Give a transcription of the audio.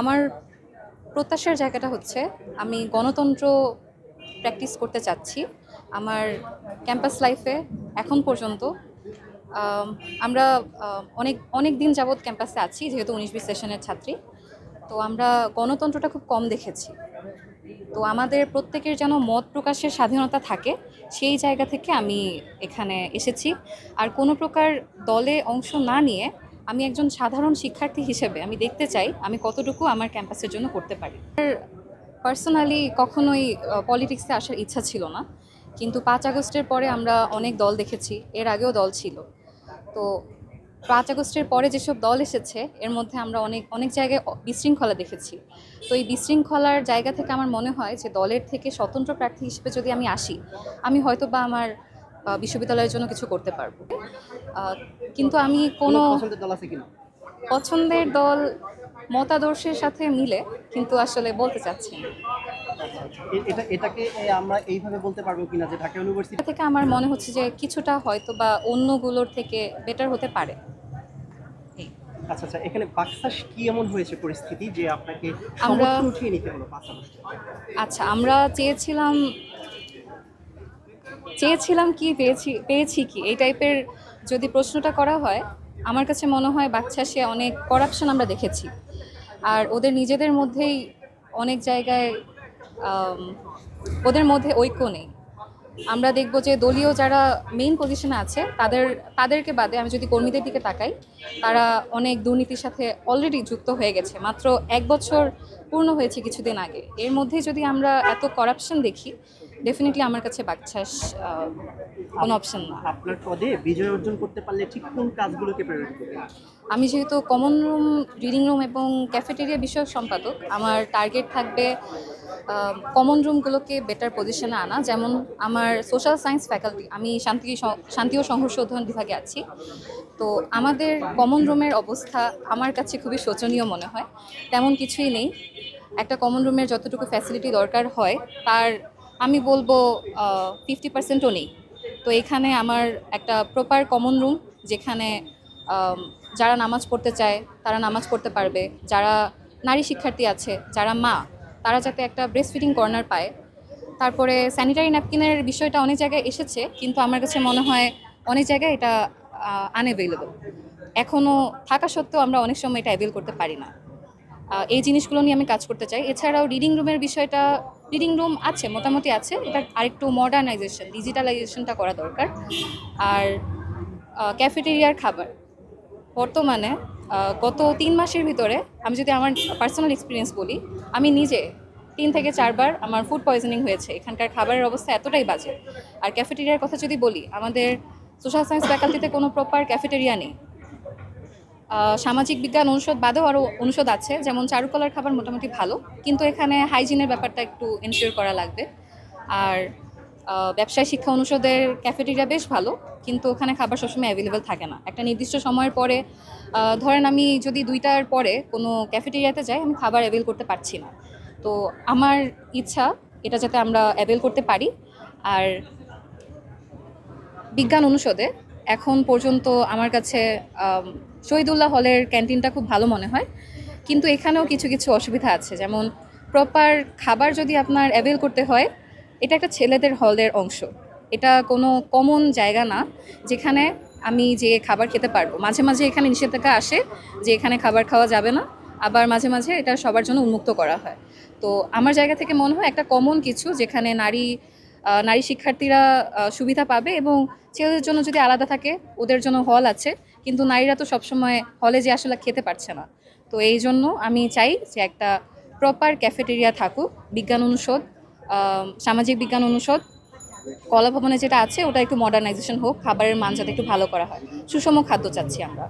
আমার প্রত্যাশার জায়গাটা হচ্ছে আমি গণতন্ত্র প্র্যাকটিস করতে চাচ্ছি। আমার ক্যাম্পাস লাইফে এখন পর্যন্ত আমরা অনেক অনেক দিন যাবৎ ক্যাম্পাসে আছি, যেহেতু উনিশ বিশ সেশনের ছাত্রী। তো আমরা গণতন্ত্রটা খুব কম দেখেছি। তো আমাদের প্রত্যেকের যেন মত প্রকাশের স্বাধীনতা থাকে, সেই জায়গা থেকে আমি এখানে এসেছি। আর কোনো প্রকার দলে অংশ না নিয়ে আমি একজন সাধারণ শিক্ষার্থী হিসেবে আমি দেখতে চাই আমি কতটুকু আমার ক্যাম্পাসের জন্য করতে পারি। পার্সোনালি কখনোই পলিটিক্সে আসার ইচ্ছা ছিল না। কিন্তু পাঁচ আগস্টের পরে আমরা অনেক দল দেখেছি, এর আগেও দল ছিল। তো পাঁচ আগস্টের পরে যেসব দল এসেছে, এর মধ্যে আমরা অনেক অনেক জায়গায় বিশৃঙ্খলা দেখেছি। তো এই বিশৃঙ্খলার জায়গা থেকে আমার মনে হয় যে দলের থেকে স্বতন্ত্র প্রার্থী হিসেবে যদি আমি আসি, আমি হয়তো বা আমার বিশ্ববিদ্যালয়ের জন্য কিছু করতে পারব। কিন্তু আমি কোনো পছন্দের দল মতাদর্শের সাথে মিলে কিন্তু আসলে বলতে চাচ্ছি এটা এটাকে আমরা এইভাবে বলতে পারব কিনা যে ঢাকা ইউনিভার্সিটি থেকে আমার মনে হচ্ছে যে কিছুটা হয়তো বা অন্যগুলোর থেকে বেটার হতে পারে। আচ্ছা আচ্ছা এখানে বাক্সাস কি এমন হয়েছে পরিস্থিতি যে আপনাকে আমরা- উঠিয়ে নিতে হলো আচ্ছা আমরা চেয়েছিলাম চেয়েছিলাম কি, পেয়েছি পেয়েছি কি? এই টাইপের যদি প্রশ্নটা করা হয়, আমার কাছে মনে হয় বাচ্চা সে অনেক করাপশন আমরা দেখেছি। আর ওদের নিজেদের মধ্যেই অনেক জায়গায় ওদের মধ্যে ঐক্য নেই। আমরা দেখব যে দলীয় যারা মেইন পজিশনে আছে, তাদের, তাদেরকে বাদে আমি যদি কর্মীদের দিকে তাকাই, তারা অনেক দুর্নীতির সাথে অলরেডি যুক্ত হয়ে গেছে। মাত্র এক বছর পূর্ণ হয়েছে কিছুদিন আগে। এর মধ্যে যদি আমরা এত করাপশন দেখি ডেফিনেটলি আমার কাছে আহ, কোনো অপশন না। আপনার পদে বিজয় অর্জন করতে পারলে ঠিক কোন কাজগুলোকে প্রায়োরিটি আমি যেহেতু কমন রুম রিডিং রুম এবং ক্যাফেটেরিয়া বিষয়ক সম্পাদক আমার টার্গেট থাকবে কমন রুমগুলোকে বেটার পজিশনে আনা। যেমন আমার সোশ্যাল সায়েন্স ফ্যাকাল্টি আমি শান্তি শান্তি ও সংঘর্ষ অধ্যয়ন বিভাগে আছি। তো আমাদের কমন রুমের অবস্থা আমার কাছে খুবই শোচনীয় মনে হয়। তেমন কিছুই নেই। একটা কমন রুমের যতটুকু ফ্যাসিলিটি দরকার হয় তার আমি বলব ফিফটি পার্সেন্টও নেই। তো এখানে আমার একটা প্রপার কমন রুম যেখানে যারা নামাজ পড়তে চায়, তারা নামাজ পড়তে পারবে। যারা নারী শিক্ষার্থী আছে, যারা মা, তারা যাতে একটা ব্রেস্ট ফিডিং কর্নার পায়। তারপরে স্যানিটারি ন্যাপকিনের বিষয়টা অনেক জায়গায় এসেছে, কিন্তু আমার কাছে মনে হয় অনেক জায়গায় এটা আনএভেলেবল এখনও থাকা সত্ত্বেও আমরা অনেক সময় এটা অ্যাভেল করতে পারি না। এই জিনিসগুলো নিয়ে আমি কাজ করতে চাই। এছাড়াও রিডিং রুমের বিষয়টা রিডিং রুম আছে, মোটামুটি আছে এটা আরেকটু মডার্নাইজেশন ডিজিটালাইজেশনটা করা দরকার। আর ক্যাফেটেরিয়ার খাবার। বর্তমানে গত তিন মাসের ভিতরে, আমি যদি আমার পার্সোনাল এক্সপিরিয়েন্স বলি, আমি নিজে তিন থেকে চারবার আমার ফুড পয়জনিং হয়েছে। এখানকার খাবারের অবস্থা এতটাই বাজে। আর ক্যাফেটেরিয়ার কথা যদি বলি, আমাদের সোশ্যাল সায়েন্স ফ্যাকাল্টিতে কোনো প্রপার ক্যাফেটেরিয়া নেই। সামাজিক বিজ্ঞান অনুষদ বাদেও আরও অনুষদ আছে, যেমন চারুকলার খাবার মোটামুটি ভালো, কিন্তু এখানে হাইজিনের ব্যাপারটা একটু এনশিওর করা লাগবে। আর ব্যবসায় শিক্ষা অনুষদের ক্যাফেটেরিয়া বেশ ভালো, কিন্তু ওখানে খাবার সবসময় অ্যাভেলেবেল থাকে না। একটা নির্দিষ্ট সময়ের পরে ধরেন আমি যদি দুইটার পরে কোনো ক্যাফেটেরিয়াতে যাই, আমি খাবার অ্যাভেল করতে পারছি না। তো আমার ইচ্ছা, এটা যাতে আমরা অ্যাভেল করতে পারি। আর, বিজ্ঞান অনুষদে এখন পর্যন্ত আমার কাছে শহীদুল্লাহ হলের ক্যান্টিনটা খুব ভালো মনে হয়। কিন্তু এখানেও কিছু কিছু অসুবিধা আছে। যেমন প্রপার খাবার যদি আপনার অ্যাভেল করতে হয়, এটা একটা ছেলেদের হলের অংশ। এটা কোনো কমন জায়গা না, যেখানে আমি যে খাবার খেতে পারব। মাঝে মাঝে এখানে নিষেধাজ্ঞা আসে যে এখানে খাবার খাওয়া যাবে না। আবার মাঝে মাঝে এটা সবার জন্য উন্মুক্ত করা হয়। তো আমার জায়গা থেকে মনে হয় একটা কমন কিছু, যেখানে নারী নারী শিক্ষার্থীরা সুবিধা পাবে এবং ছেলেদের জন্য যদি আলাদা থাকে, ওদের জন্য হল আছে। কিন্তু নারীরা তো সবসময় হলে যে আসলে খেতে পারছে না। তো এই জন্য আমি চাই যে একটা প্রপার ক্যাফেটেরিয়া থাকুক, বিজ্ঞান অনুষদ সামাজিক বিজ্ঞান অনুষদ, কলা ভবনে যেটা আছে, ওটা একটু মডার্নাইজেশন হোক, খাবারের মান যাতে একটু ভালো করা হয়। সুষম খাদ্য চাচ্ছি আমরা।